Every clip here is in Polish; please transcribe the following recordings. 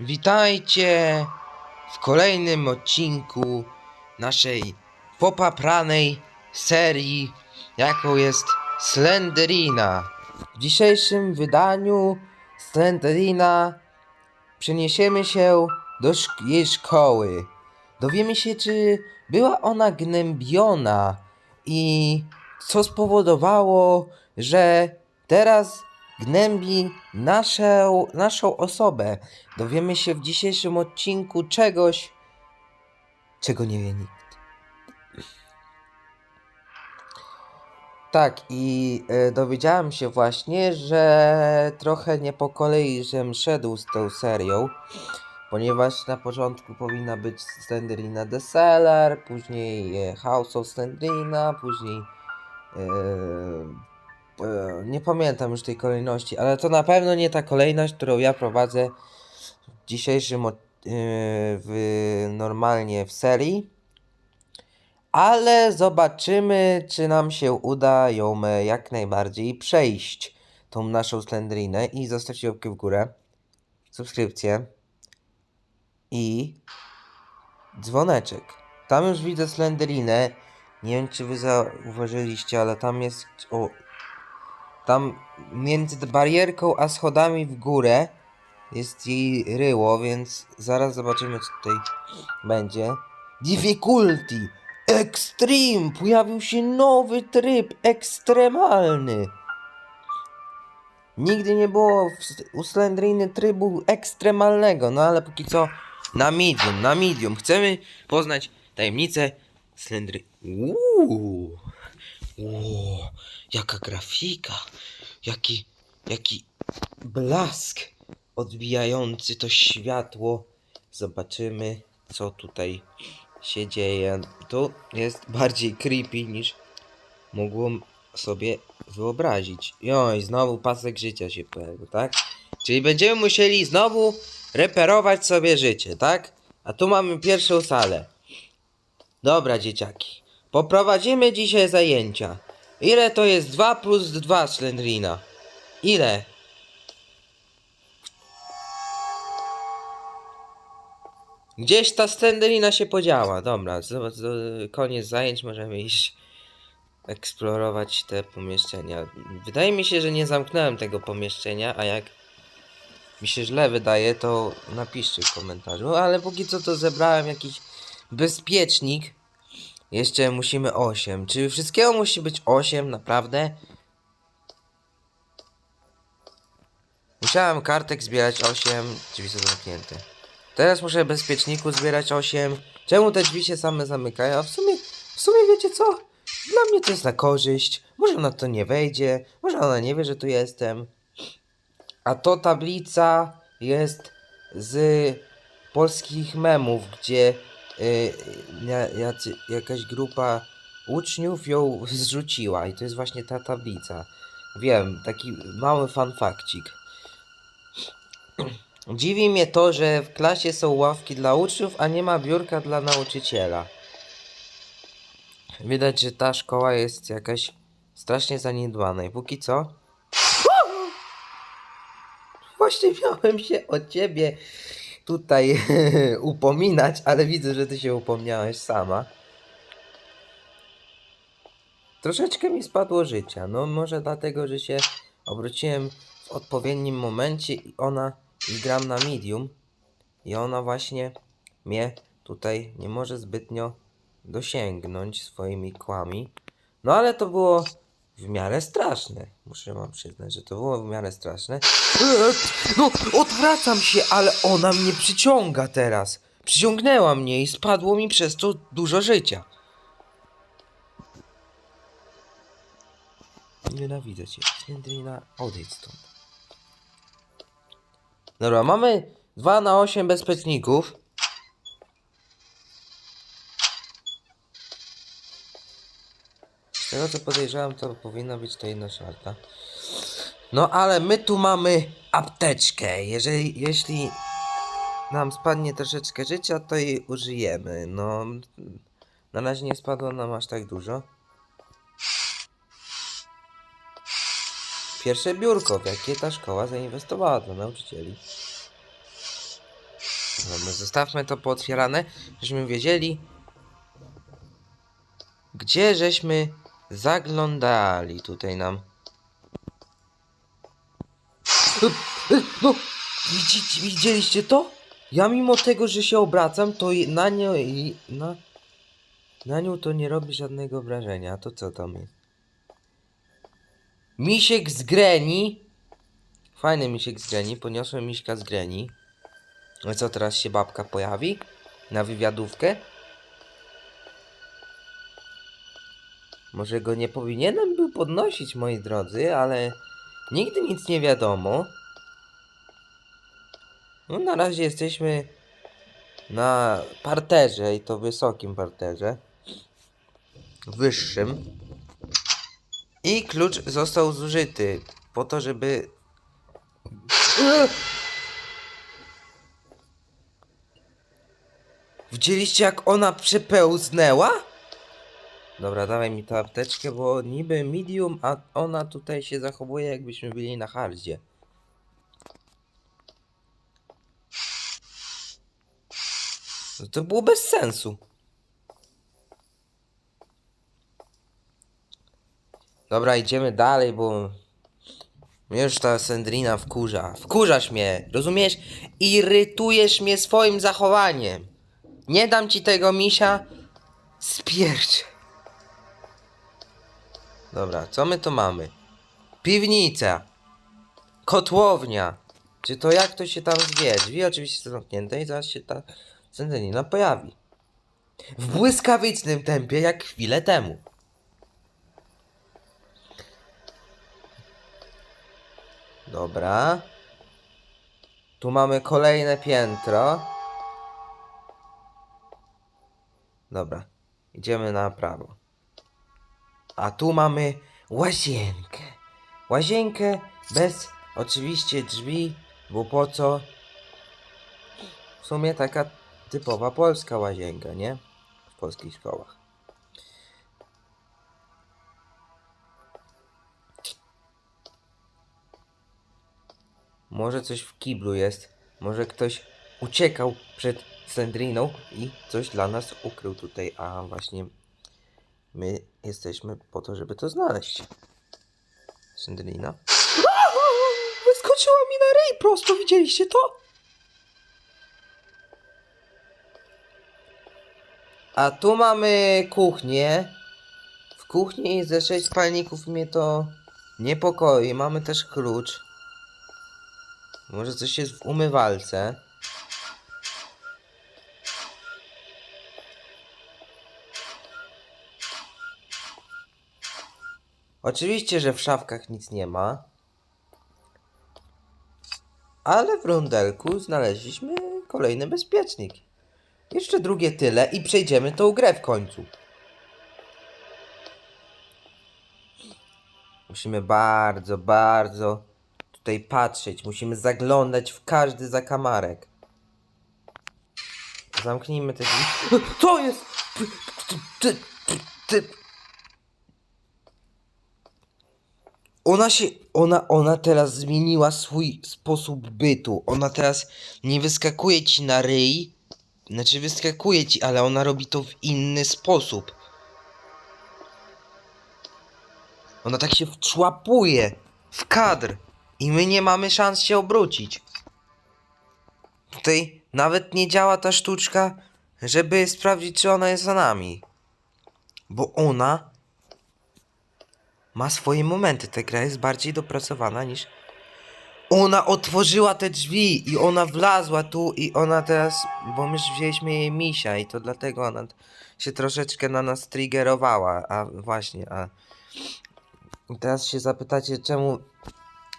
Witajcie w kolejnym odcinku naszej popapranej serii, jaką jest Slenderina. W dzisiejszym wydaniu Slenderina przeniesiemy się do szk- jej szkoły. Dowiemy się, czy była ona gnębiona i co spowodowało, że teraz gnębi naszą, naszą osobę. Dowiemy się w dzisiejszym odcinku czegoś, czego nie wie nikt. Tak, i e, dowiedziałem się właśnie, że trochę nie po kolei, żem szedł z tą serią, ponieważ na początku powinna być Slenderina The później e, House of Slenderina, później e, nie pamiętam już tej kolejności, ale to na pewno nie ta kolejność, którą ja prowadzę w dzisiejszym e, w normalnie w serii. Ale zobaczymy, czy nam się uda ją e, jak najbardziej przejść. Tą naszą Slendrinę i zostawcie łapkę w górę, subskrypcję i dzwoneczek. Tam już widzę Slendrinę. Nie wiem, czy wy zauważyliście, ale tam jest. O, tam między barierką a schodami w górę jest jej ryło, więc zaraz zobaczymy, co tutaj będzie. Difficulty Extreme! Pojawił się nowy tryb ekstremalny. Nigdy nie było u Slendriny trybu ekstremalnego, no ale póki co na medium, na medium. Chcemy poznać tajemnicę Slendry... Uuu, uuu, jaka grafika, jaki, jaki blask odbijający to światło. Zobaczymy, co tutaj się dzieje. To jest bardziej creepy niż mogłem sobie wyobrazić. Joj, znowu pasek życia się pojawił, tak? Czyli będziemy musieli znowu reperować sobie życie, tak? A tu mamy pierwszą salę. Dobra, dzieciaki. Poprowadzimy dzisiaj zajęcia. Ile to jest 2 plus 2 Slendrina? Ile? Gdzieś ta Slendrina się podziała. Dobra, z, z, koniec zajęć, możemy iść eksplorować te pomieszczenia. Wydaje mi się, że nie zamknąłem tego pomieszczenia, a jak mi się źle wydaje, to napiszcie w komentarzu. Ale póki co to zebrałem jakiś bezpiecznik. Jeszcze musimy 8. Czy wszystkiego musi być 8, naprawdę? Musiałem kartek zbierać 8, drzwi są zamknięte. Teraz muszę bezpieczniku zbierać 8. Czemu te drzwi się same zamykają? A w sumie, w sumie wiecie co? Dla mnie to jest na korzyść. Może ona to nie wejdzie, może ona nie wie, że tu jestem. A to tablica jest z polskich memów, gdzie jacy, jakaś grupa uczniów ją zrzuciła i to jest właśnie ta tablica. Wiem, taki mały fanfakcik. Dziwi mnie to, że w klasie są ławki dla uczniów, a nie ma biurka dla nauczyciela. Widać, że ta szkoła jest jakaś strasznie zaniedbana i póki co... Właśnie miałem się o ciebie tutaj upominać, ale widzę, że ty się upomniałeś sama. Troszeczkę mi spadło życia. No może dlatego, że się obróciłem w odpowiednim momencie i ona i gram na medium i ona właśnie mnie tutaj nie może zbytnio dosięgnąć swoimi kłami. No ale to było w miarę straszne. Muszę wam przyznać, że to było w miarę straszne. No, odwracam się, ale ona mnie przyciąga teraz. Przyciągnęła mnie i spadło mi przez to dużo życia. Nienawidzę cię. Slendrina, odejdź stąd. Dobra, mamy 2 na 8 bezpieczników. Tego co podejrzewam, to powinna być to jedna czwarta. No ale my tu mamy apteczkę. Jeżeli, jeśli nam spadnie troszeczkę życia, to jej użyjemy. No, na razie nie spadło nam aż tak dużo. Pierwsze biurko, w jakie ta szkoła zainwestowała dla nauczycieli. Dobra, zostawmy to pootwierane, żebyśmy wiedzieli, gdzie żeśmy zaglądali tutaj nam. No, widzicie, widzieliście to? Ja mimo tego, że się obracam, to na nią i na, na nią to nie robi żadnego wrażenia. To co tam jest? Misiek z Greni. Fajny misiek z Greni. Poniosłem miśka z Greni. No co, teraz się babka pojawi? Na wywiadówkę? Może go nie powinienem był podnosić, moi drodzy, ale nigdy nic nie wiadomo. No na razie jesteśmy na parterze i to wysokim parterze. Wyższym. I klucz został zużyty po to, żeby... Widzieliście jak ona przepełznęła? Dobra, dawaj mi tę apteczkę, bo niby medium, a ona tutaj się zachowuje jakbyśmy byli na hardzie. No to było bez sensu. Dobra, idziemy dalej, bo mnie już ta Sandrina wkurza. Wkurzasz mnie, rozumiesz? Irytujesz mnie swoim zachowaniem. Nie dam ci tego misia. Spierć. Dobra, co my tu mamy? Piwnica. Kotłownia. Czy to jak to się tam zwie? Drzwi oczywiście są zamknięte i zaraz się ta Sandrina pojawi. W błyskawicznym tempie, jak chwilę temu. Dobra. Tu mamy kolejne piętro. Dobra. Idziemy na prawo. A tu mamy łazienkę. Łazienkę bez oczywiście drzwi, bo po co? W sumie taka typowa polska łazienka, nie? W polskich szkołach. Może coś w kiblu jest. Może ktoś uciekał przed Sandriną i coś dla nas ukrył tutaj. A właśnie my jesteśmy po to, żeby to znaleźć. Sandrina. Wyskoczyła mi na ryj prosto, widzieliście to? A tu mamy kuchnię. W kuchni jest ze sześć palników mnie to niepokoi. Mamy też klucz. Może coś jest w umywalce. Oczywiście, że w szafkach nic nie ma. Ale w rondelku znaleźliśmy kolejny bezpiecznik. Jeszcze drugie tyle i przejdziemy tą grę w końcu. Musimy bardzo, bardzo tutaj patrzeć. Musimy zaglądać w każdy zakamarek. Zamknijmy te drzwi. Co jest? Ty, ty, ty, ty. Ona się, ona, ona teraz zmieniła swój sposób bytu. Ona teraz nie wyskakuje ci na ryj. Znaczy wyskakuje ci, ale ona robi to w inny sposób. Ona tak się wczłapuje w kadr i my nie mamy szans się obrócić. Tutaj nawet nie działa ta sztuczka, żeby sprawdzić, czy ona jest za nami. Bo ona ma swoje momenty. Ta gra jest bardziej dopracowana niż. Ona otworzyła te drzwi i ona wlazła tu i ona teraz. Bo my wzięliśmy jej misia i to dlatego ona się troszeczkę na nas triggerowała. A właśnie, a. Teraz się zapytacie, czemu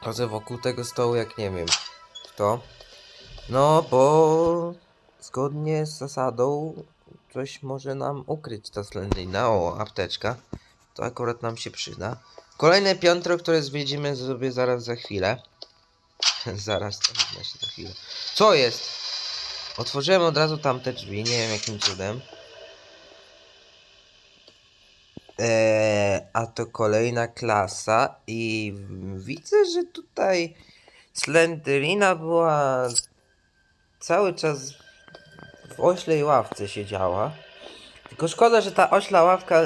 chodzę wokół tego stołu, jak nie wiem kto. No, bo zgodnie z zasadą coś może nam ukryć ta slendrina. O, apteczka. To akurat nam się przyda. Kolejne piętro, które zwiedzimy sobie zaraz za chwilę. zaraz, to właśnie za chwilę. Co jest? Otworzyłem od razu tamte drzwi, nie wiem jakim cudem. Eee, a to kolejna klasa i widzę, że tutaj Slenderina była cały czas w oślej ławce siedziała. Tylko szkoda, że ta ośla ławka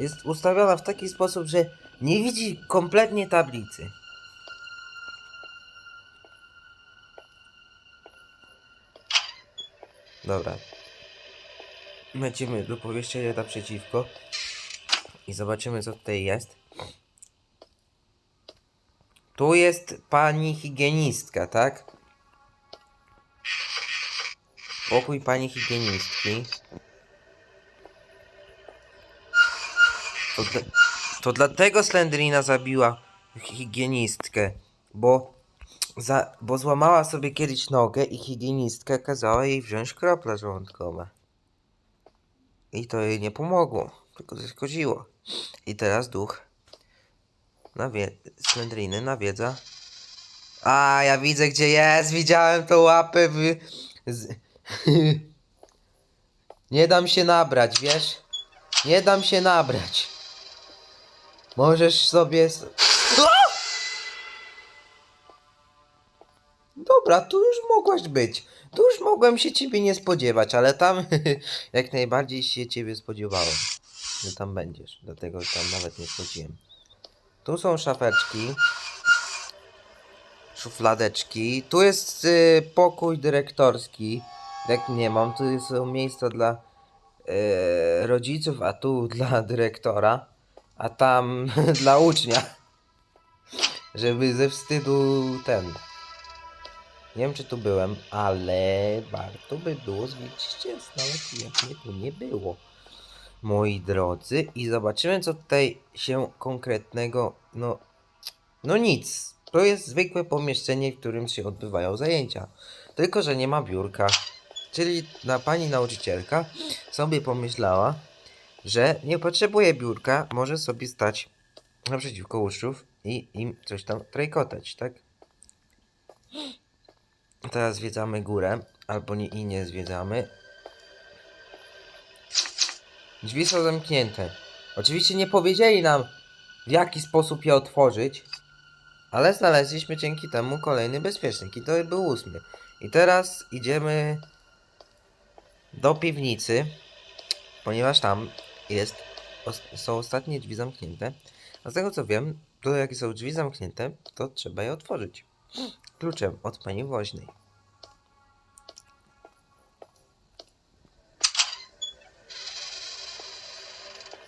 jest ustawiona w taki sposób, że nie widzi kompletnie tablicy. Dobra. Lecimy do pomieszczenia naprzeciwko i zobaczymy co tutaj jest. Tu jest pani higienistka, tak? Pokój pani higienistki. To, to dlatego Slendrina zabiła higienistkę, bo, za, bo złamała sobie kiedyś nogę i higienistka kazała jej wziąć krople żołądkowe. I to jej nie pomogło, tylko zaszkodziło. I teraz duch nawie Slendriny nawiedza. A, ja widzę gdzie jest, widziałem tą łapę w... Z... Nie dam się nabrać, wiesz? Nie dam się nabrać. Możesz sobie. s- A! Dobra, tu już mogłaś być. Tu już mogłem się ciebie nie spodziewać, ale tam jak najbardziej się ciebie spodziewałem, że tam będziesz. Dlatego tam nawet nie wchodziłem. Tu są szafeczki. Szufladeczki. Tu jest y, pokój dyrektorski. Jak nie mam, tu są miejsca dla e, rodziców, a tu dla dyrektora, a tam dla ucznia. Żeby ze wstydu ten. Nie wiem czy tu byłem, ale warto by było zwiedzić nawet jak mnie tu nie było. Moi drodzy, i zobaczymy co tutaj się konkretnego. No, no nic. To jest zwykłe pomieszczenie, w którym się odbywają zajęcia. Tylko, że nie ma biurka. Czyli na pani nauczycielka sobie pomyślała, że nie potrzebuje biurka, może sobie stać naprzeciwko uczniów i im coś tam trajkotać, tak? Teraz zwiedzamy górę, albo nie i nie zwiedzamy. Drzwi są zamknięte. Oczywiście nie powiedzieli nam, w jaki sposób je otworzyć, ale znaleźliśmy dzięki temu kolejny bezpiecznik i to był ósmy. I teraz idziemy do piwnicy, ponieważ tam jest, są ostatnie drzwi zamknięte. A z tego co wiem, to jak są drzwi zamknięte, to trzeba je otworzyć. Kluczem od pani woźnej.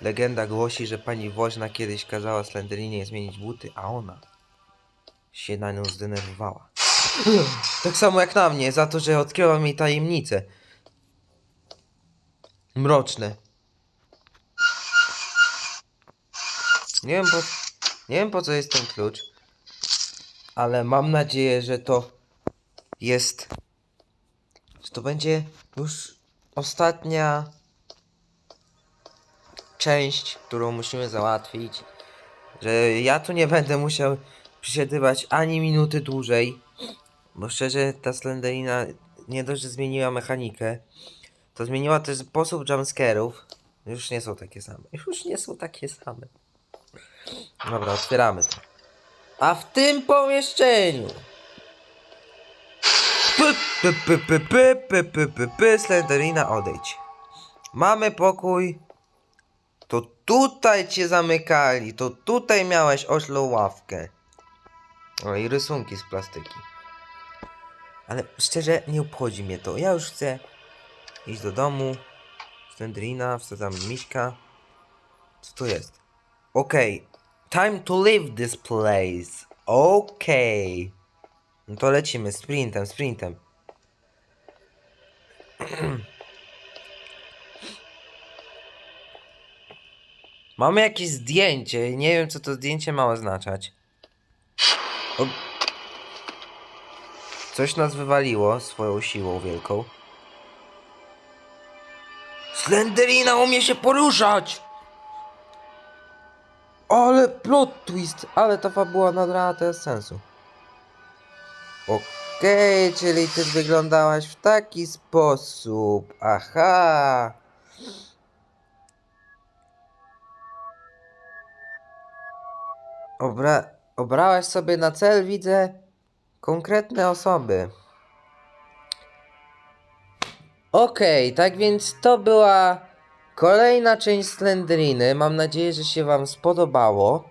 Legenda głosi, że pani woźna kiedyś kazała Slenderinie zmienić buty, a ona się na nią zdenerwowała. Tak samo jak na mnie, za to, że odkryłam jej tajemnice. Mroczne. Nie wiem po, nie wiem po co jest ten klucz, ale mam nadzieję, że to jest, że to będzie już ostatnia część, którą musimy załatwić. Że ja tu nie będę musiał przysiedywać ani minuty dłużej. Bo szczerze, ta Slenderina nie dość, że zmieniła mechanikę, to zmieniła też sposób jumpscarów. Już nie są takie same. Już nie są takie same. Dobra, otwieramy to. A w tym pomieszczeniu. Py, py, py, py, py, py, py, py, py, Slenderina, odejdź. Mamy pokój. To tutaj cię zamykali. To tutaj miałeś oślą ławkę. O, i rysunki z plastyki. Ale szczerze, nie obchodzi mnie to. Ja już chcę iść do domu. Slendrina, wsadzamy miśka. Co to jest? Okej. Time to leave this place. Okej. No to lecimy sprintem, sprintem. Mamy jakieś zdjęcie. Nie wiem, co to zdjęcie ma oznaczać. O... Coś nas wywaliło swoją siłą wielką. Slenderina umie się poruszać! Ale plot twist, ale ta fabuła nadrała teraz sensu. Okej, czyli ty wyglądałaś w taki sposób. Aha. Obra obrałaś sobie na cel, widzę, konkretne osoby. Okej, tak więc to była kolejna część Slendriny. Mam nadzieję, że się Wam spodobało.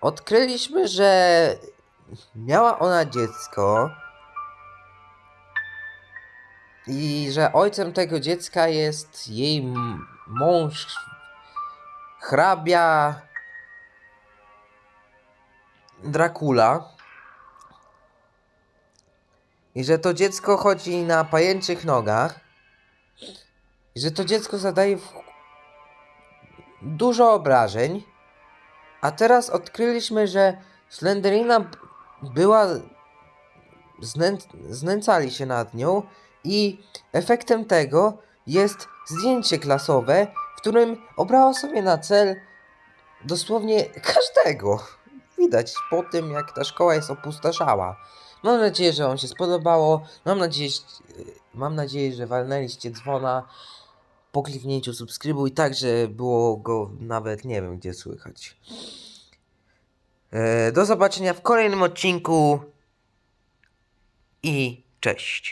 Odkryliśmy, że miała ona dziecko. I że ojcem tego dziecka jest jej mąż, hrabia Dracula. I że to dziecko chodzi na pajęczych nogach. Że to dziecko zadaje dużo obrażeń. A teraz odkryliśmy, że Slenderina była. Znę... znęcali się nad nią. I efektem tego jest zdjęcie klasowe, w którym obrała sobie na cel dosłownie każdego. Widać po tym, jak ta szkoła jest opustoszała. Mam nadzieję, że Wam się spodobało. Mam nadzieję, mam nadzieję, że walnęliście dzwona po kliknięciu subskrybuj, tak, że było go nawet nie wiem gdzie słychać. E, Do zobaczenia w kolejnym odcinku i cześć.